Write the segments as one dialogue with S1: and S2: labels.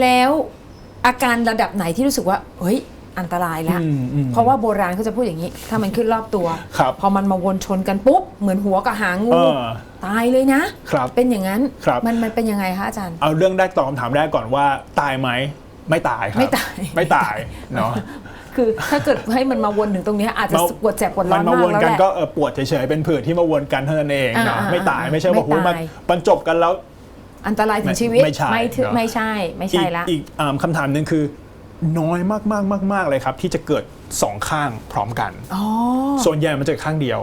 S1: แล้วอาการระดับไหนที่รู้สึกว่า เฮ้ย อันตรายแล้ว
S2: อืมอืม
S1: เพราะว่าโบราณเขาจะพูดอย่างนี้ ถ้ามันขึ้นรอบตัว
S2: ครับ
S1: พอมันมาวนชนกันปุ๊บ เหมือนหัวกับหางงู
S2: เออ
S1: ตายเลยนะ
S2: ครับ
S1: เป็นอย่างนั้น
S2: ครับ
S1: มันมันเป็นยังไงคะอาจารย์
S2: เอาเรื่องแรกตอบคำถามแรกก่อนว่าตายไหมไม่ตายครับ
S1: ไม่ตาย
S2: ไม่ตายเนาะ
S1: คือถ้าเกิดให้มันมาวนถึงตรงเนี้ยอาจจะ
S2: มา
S1: ปวดแสบปวดร้
S2: มั
S1: อน
S2: นมา
S1: มาก
S2: วน
S1: แล้ว
S2: กัน
S1: แหละ
S2: ก็เออปวดเฉยๆเป็นผื่นที่มาวนกันเท่านั้นเองเนาะ
S1: อ่าๆ
S2: ไม่ตายไม่ใช่ว่า
S1: ไม่
S2: โอ้โหมัน
S1: ตาย
S2: บรรจบกันแล้ว
S1: อันตรายถึงชีวิต
S2: ไม่ใช่
S1: ไม่ถึง
S2: เนอะ
S1: ไม่ใช่ไม่
S2: อี
S1: ใช่
S2: ก
S1: ละ
S2: อีกอ่าคำถามหนึ่งคือน้อยมากๆมากๆเลยครับ ที่จะเกิดสองข้างพร้อมกัน
S1: อ๋อ
S2: ส่วนใหญ่มันจะข้างเดียว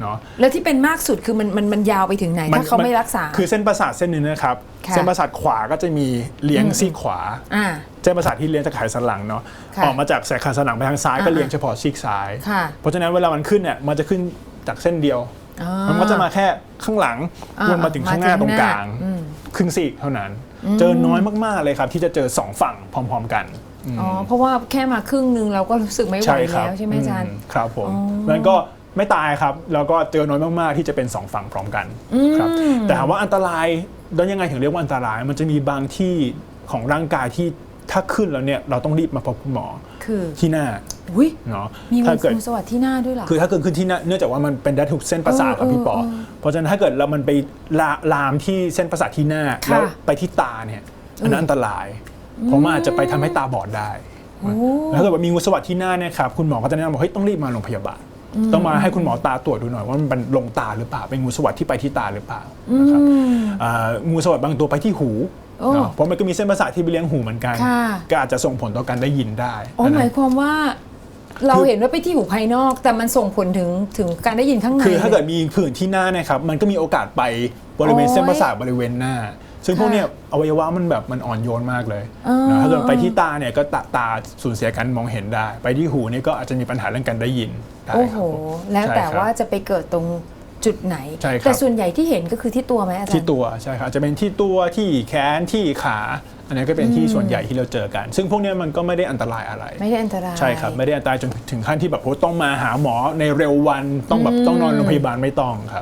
S2: เนาะ
S1: แล้วที่เป็นมากสุดคือมันมันมันยาวไปถึงไหนถ้าเขาไม่รักษา
S2: คือเส้นประสาทเส้นหนึงนะครับ
S1: ค่ะ
S2: เส้นประสาทขวาก็จะมีเลี้ยงซีกขวา
S1: อ่า
S2: เส้นประสาทที่เลี้ยงจากไขสันหลังเนาะ
S1: ค่ะ
S2: ออกมาจากสายไขสันหลังไปทางซ้ายก็
S1: อ่า
S2: เลี้ยงเฉพาะซีกซ้าย
S1: ค่ะ
S2: เพราะฉะนั้นเวลามันขึ้นเนี่ยมันจะขึ้นจากเส้นเดียว
S1: อ่า
S2: มันก็จะมาแค่ข้างหลัง
S1: อ่า
S2: วนมาถึงข้างหน้า
S1: มาถึ
S2: ตรงง
S1: ห
S2: ก
S1: น้า
S2: ลาง
S1: อืม
S2: ค รึ่งซีกเท่านั้น เจอน้อยมากๆเลยครับ ที่จะเจอสองฝั่งพร้อม ๆ กันอืม
S1: อ๋อเพราะว่าแค่มาครึ่งหนึ่งเราก็รู้สึกไม่ไหว
S2: ใช่ครับ
S1: แล้วใช่ไหมอาจารย์
S2: อืมครับผม
S1: อ๋อ
S2: นั้นก็ไม่ตายครับแล้วก็เจอน้อยมากๆที่จะเป็นสองฝั่งพร้อมกันครับแต่ถามว่าอันตรายแล้วยังไงถึงเรียกว่าอันตราย มันจะมีบางที่ของร่างกายที่ถ้าขึ้นแล้วเนี่ยเราต้องรีบมาพบคุณหมอ
S1: คือ
S2: ที่หน้า
S1: อุ้ย
S2: เนาะ
S1: มีงู
S2: ถ้าเกิด
S1: ฟูสวัสดที่หน้าด้วยเหรอ
S2: คือถ้าเกิดขึ้นที่หน้าเนื่องจากว่ามันเป็นได้ทุกเส้นประสาทครับ
S1: เออ
S2: พี่ปอ
S1: เออ
S2: เพราะฉะนั้นถ้าเกิดเรามันไปลาลามที่เส้นประสาทที่หน้า
S1: ค่ะ
S2: แล้วไปที่ตาเนี่ยอันนั้นอันตราย เพราะมันอาจจะไปทำให้ตาบอดได้
S1: โอ้
S2: แล้วถ้าเกิดว่ามีงูสวัสดที่หน้าเนี่ยครับคุณหมอก็จะแนะนำว่าเฮ้ยต้องรีบมาโรงพยาบาลต้องมาให้คุณหมอตาตรวจดูหน่อยว่ามันเป็นลงตาหรือเปล่าเป็นงูสวัสดที่ไปที่ตาหรือเปล่านะครับอ่างูสวัสดบางตัวไปที่หู
S1: โอ้
S2: เนาะเพราะมันก็มีเส้นประสาทที่ไปเลี้ยงหูเหมือนกัน
S1: ค่ะ
S2: ก็อาจจะส่งผลต่อการได้ยินได้
S1: อ๋อ
S2: นะ
S1: หมายความว่า เราเห็นว่าไปที่หูภายนอก แต่มันส่งผลถึงถึงการได้ยินข้างใน
S2: คือถ้าเกิดมีผื่นที่หน้าเนะครับมันก็มีโอกาสไปบริเวณ
S1: โอ้ย
S2: เส้นประสาทบริเวณหน้า ซึ่งพวก
S1: ค่ะ
S2: เนี้ยอวัยวะมันแบบมันอ่อนโยนมากเลย
S1: อ๋อ
S2: นะถ้าเกิดไปที่ตาเนี่ยก็ตาตาสูญเสียการมองเห็นได้ ไปที่หูเนี่ยก็อาจจะมีปัญหาเรื่องการได้ยินได้
S1: โอ้
S2: ค
S1: โห
S2: รับผม
S1: แล้วแต่
S2: ใช่ครับ
S1: ว่าจะไปเกิดตรง จุดไหน
S2: ใช่ครับ
S1: แต่ส่วนใหญ่ที่เห็นก็คือที่ตัวไหมอาจารย์
S2: ที่ตัวใช่ครับอาจจะเป็นที่ตัวที่แขนที่ขา อันนี้ก็เป็นที่ส่วนใหญ่ที่เราเจอกัน ซึ่งพวกเนี้ยมันก็ไม่ได้อันตรายอะไร
S1: ไม่ได้อันตราย
S2: ใช่ครับ ไม่ได้อันตรายจนถึงขั้นที่แบบโอ้ต้องมาหาหมอในเร็ววันต้องแบบต้องนอนโรงพยาบาลไม่ต้องครับ